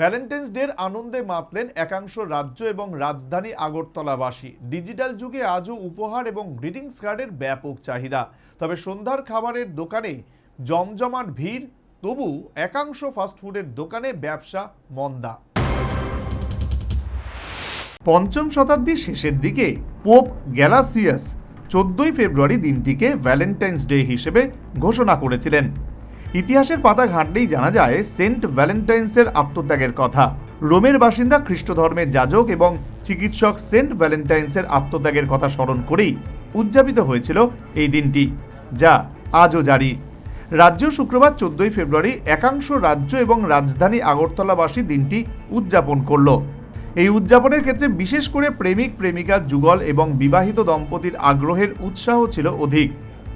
Valentine's ডের আনন্দে মাতলেন একাংশ রাজ্য এবং রাজধানী আগরতলাবাসী। ডিজিটাল যুগে আজও উপহার এবং গ্রিটিংস কার্ডের ব্যাপক চাহিদা। তবে সন্ধ্যার খাবারের দোকানে জমজমাট ভিড়, তবু একাংশ ফাস্টফুডের দোকানে ব্যবসা মন্দা। পঞ্চম শতাব্দীর শেষের দিকে পোপ গ্যালাসিয়াস চোদ্দই ফেব্রুয়ারি দিনটিকে ভ্যালেন্টাইন্স ডে হিসেবে ঘোষণা করেছিলেন। ইতিহাসের পাতা ঘাঁটলেই জানা যায় সেন্ট ভ্যালেন্টাইন্সের আত্মত্যাগের কথা। রোমের বাসিন্দা খ্রিস্ট ধর্মের যাজক এবং চিকিৎসক সেন্ট ভ্যালেন্টাইন্সের আত্মত্যাগের কথা স্মরণ করেই উদযাপিত হয়েছিল এই দিনটি, যা আজও জারি। রাজ্য শুক্রবার চোদ্দই ফেব্রুয়ারি একাংশ রাজ্য এবং রাজধানী আগরতলাবাসী দিনটি উদযাপন করল। এই উদযাপনের ক্ষেত্রে বিশেষ করে প্রেমিক, প্রেমিকা, যুগল এবং বিবাহিত দম্পতির আগ্রহের উৎসাহ ছিল অধিক।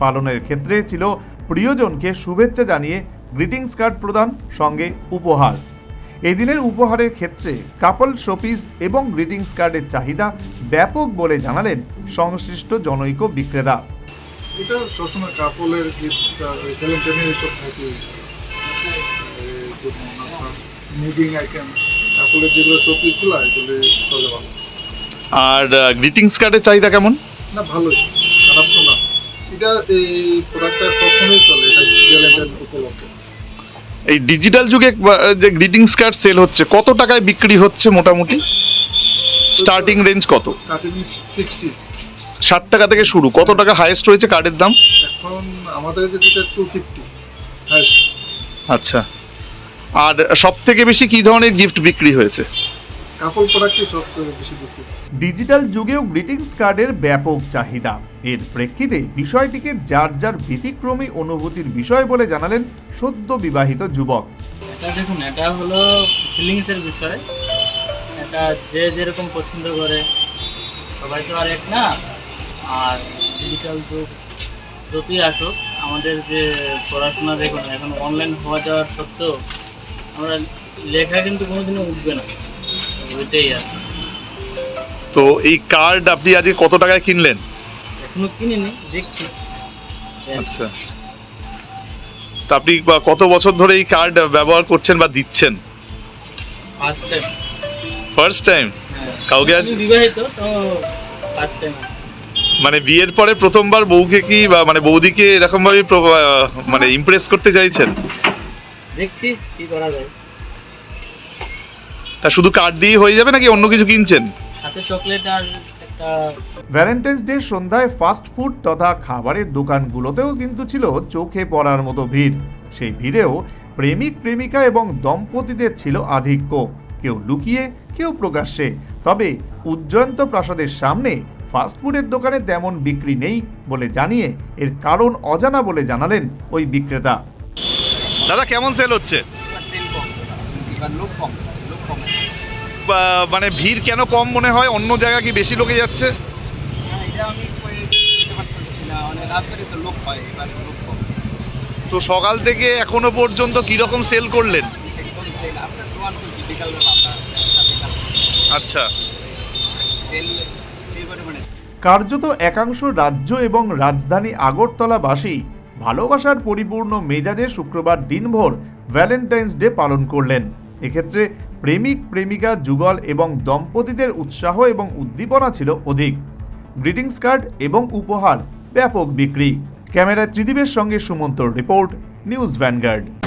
পালনের ক্ষেত্রে ছিল প্রিয়জনকে শুভেচ্ছা জানিয়ে গ্রিটিংস কার্ড প্রদান সঙ্গে উপহার। এই দিনের উপহারের ক্ষেত্রে কাপল শোপিস এবং গ্রিটিংস কার্ডের চাহিদা ব্যাপক বলে জানালেন সংশ্লিষ্ট জনৈক বিক্রেতা। এটা সবসময় কাপলের গিফটটা ভ্যালেন্টাইনের তো থাকে। মুভিং আইটেম কাপলের যেগুলো শোপিসগুলো এগুলো চলে ভালো। আর গ্রিটিংস কার্ডের চাহিদা কেমন? না ভালোই। এটা এই প্রোডাক্টটা সবসময় চলে এটা ভ্যালেন্টাইন উপলক্ষে। এই ডিজিটাল যুগে যে গ্রিটিংস কার্ড সেল হচ্ছে কত টাকায় বিক্রি হচ্ছে মোটামুটি? স্টার্টিং রেঞ্জ কত? ষাট টাকা থেকে শুরু কত টাকা হাইয়েস্ট রয়েছে কার্ডের দাম? এখন আমাদের যেটা টু ফিফটি আচ্ছা। আর সব থেকে বেশি কি ধরনের গিফট বিক্রি হয়েছে? কাপল প্রোডাক্টই সব বেশি বিক্রি ডিজিটাল যুগেও গ্রিটিংস কার্ডের ব্যাপক চাহিদা। এর প্রেক্ষিতে বিষয়টিকে যার যার ব্যতিক্রমী অনুভূতির বিষয় বলে জানালেন সদ্য বিবাহিত যুবক। এটা দেখুন এটা হলো ফিলিংসের বিষয়। এটা যে যেরকম পছন্দ করে। সবাই তো আর এক না। আর ডিজিটাল যুগ যতই আসুক আমাদের যে পড়াশোনা দেখুন এখন অনলাইন হওয়া যাওয়ার সত্ত্বেও আমরা লেখা কিন্তু কোনোদিনও উঠবে না। ওইটাই আর তো এই কার্ড আপনি আজকে কত টাকায় কিনলেন? এখনও কিনিনি দেখছি। আচ্ছা। তা আপনি কত বছর ধরে এই কার্ড ব্যবহার করছেন বা দিচ্ছেন? ফার্স্ট টাইম ফার্স্ট টাইম কাউকে আজ বিবাহিত তো ফার্স্ট টাইম মানে বিয়ের পরে প্রথমবার বউকে কি বা মানে বৌদিকে এরকম ভাবে মানে ইমপ্রেস করতে চাইছেন? দেখছি কি করা যায়। তা শুধু কার্ড দিয়ে হয়ে যাবে নাকি অন্য কিছু কিনছেন? সাথে চকলেট আর ভ্যালেন্টাইন্স ডে সন্ধ্যায় ফাস্ট ফুড তথা খাবারের দোকানগুলোতেও কিন্তু ছিল চোখে পড়ার মতো ভিড়। সেই ভিড়েও প্রেমিক প্রেমিকা এবং দম্পতিদের ছিল আধিক্য। কেউ লুকিয়ে কেউ প্রকাশ্যে। তবে উজ্জয়ন্ত প্রাসাদের সামনে ফাস্টফুডের দোকানে তেমন বিক্রি নেই বলে জানিয়ে এর কারণ অজানা বলে জানালেন ওই বিক্রেতা। দাদা কেমন সেল হচ্ছে? এবার লোক কম লোক কম। মানে ভিড় কেন কম মনে হয়? অন্য জায়গা কি বেশি লোকে যাচ্ছে? হ্যাঁ এটা আমি মানে তো লোক হয় এবার লোক কম। তো সকাল থেকে এখনও পর্যন্ত কীরকম সেল করলেন? আচ্ছা। কার্যত একাংশ রাজ্য এবং রাজধানী আগরতলাবাসী ভালোবাসার পরিপূর্ণ মেজাজে শুক্রবার দিনভর ভ্যালেন্টাইন্স ডে পালন করলেন। এক্ষেত্রে প্রেমিক, প্রেমিকা, যুগল এবং দম্পতিদের উৎসাহ এবং উদ্দীপনা ছিল অধিক। গ্রিটিংস কার্ড এবং উপহার, ব্যাপক বিক্রি। ক্যামেরায় ত্রিদীপের সঙ্গে সুমন্তর রিপোর্ট, নিউজ ভ্যানগার্ড।